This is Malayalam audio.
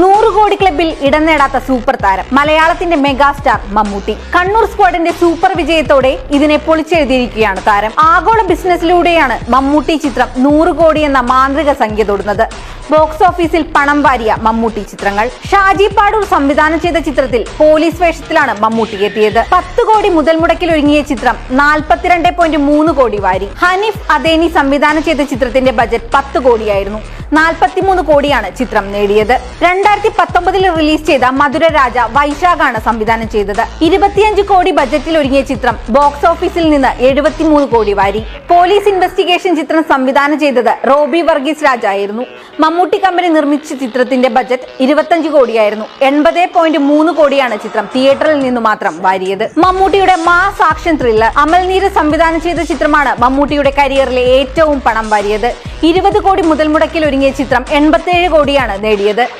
നൂറ് കോടി ക്ലബിൽ ഇടം നേടാത്ത സൂപ്പർ താരം മലയാളത്തിന്റെ മെഗാസ്റ്റാർ മമ്മൂട്ടി. കണ്ണൂർ സ്ക്വാഡിന്റെ സൂപ്പർ വിജയത്തോടെ ഇതിനെ പൊളിച്ചെഴുതിയിരിക്കുകയാണ് താരം. ആഗോള ബിസിനസ്സിലൂടെയാണ് മമ്മൂട്ടി ചിത്രം നൂറ് കോടി എന്ന മാന്ത്രിക സംഖ്യ തൊടുന്നത്. ബോക്സ് ഓഫീസിൽ പണം വാരിയ മമ്മൂട്ടി ചിത്രങ്ങൾ. ഷാജി പാടൂർ സംവിധാനം ചെയ്ത ചിത്രത്തിൽ പോലീസ് വേഷത്തിലാണ് മമ്മൂട്ടി എത്തിയത്. പത്ത് കോടി മുതൽ മുടക്കിൽ ഒരുങ്ങിയ ചിത്രം നാൽപ്പത്തിരണ്ട് പോയിന്റ് മൂന്ന് കോടി വാരി. ഹനീഫ് അദേനി സംവിധാനം ചെയ്ത ചിത്രത്തിന്റെ ബജറ്റ് പത്ത് കോടിയായിരുന്നു. നാൽപ്പത്തിമൂന്ന് കോടിയാണ് ചിത്രം നേടിയത്. രണ്ടായിരത്തി പത്തൊമ്പതിൽ റിലീസ് ചെയ്ത മധുര രാജ വൈശാഖാണ് സംവിധാനം ചെയ്തത്. ഇരുപത്തിയഞ്ച് കോടി ബജറ്റിൽ ഒരുങ്ങിയ ചിത്രം ബോക്സ് ഓഫീസിൽ നിന്ന് എഴുപത്തിമൂന്ന് കോടി വാരി. പോലീസ് ഇൻവെസ്റ്റിഗേഷൻ ചിത്രം സംവിധാനം ചെയ്തത് റോബി വർഗീസ് രാജ് ആയിരുന്നു മമ്മൂട്ടി കമ്പനി നിർമ്മിച്ച ചിത്രത്തിന്റെ ബജറ്റ് ഇരുപത്തഞ്ച് കോടിയായിരുന്നു. എൺപത് പോയിന്റ് മൂന്ന് കോടിയാണ് ചിത്രം തിയേറ്ററിൽ നിന്ന് മാത്രം വാരിയത്. മമ്മൂട്ടിയുടെ മാസ് ആക്ഷൻ ത്രില്ലർ അമൽ നീര് സംവിധാനം ചെയ്ത ചിത്രമാണ് മമ്മൂട്ടിയുടെ കരിയറിലെ ഏറ്റവും പണം വാരിയത്. ഇരുപത് കോടി മുതൽ മുടക്കിൽ ഒരുങ്ങിയ ചിത്രം എൺപത്തിയേഴ് കോടിയാണ് നേടിയത്.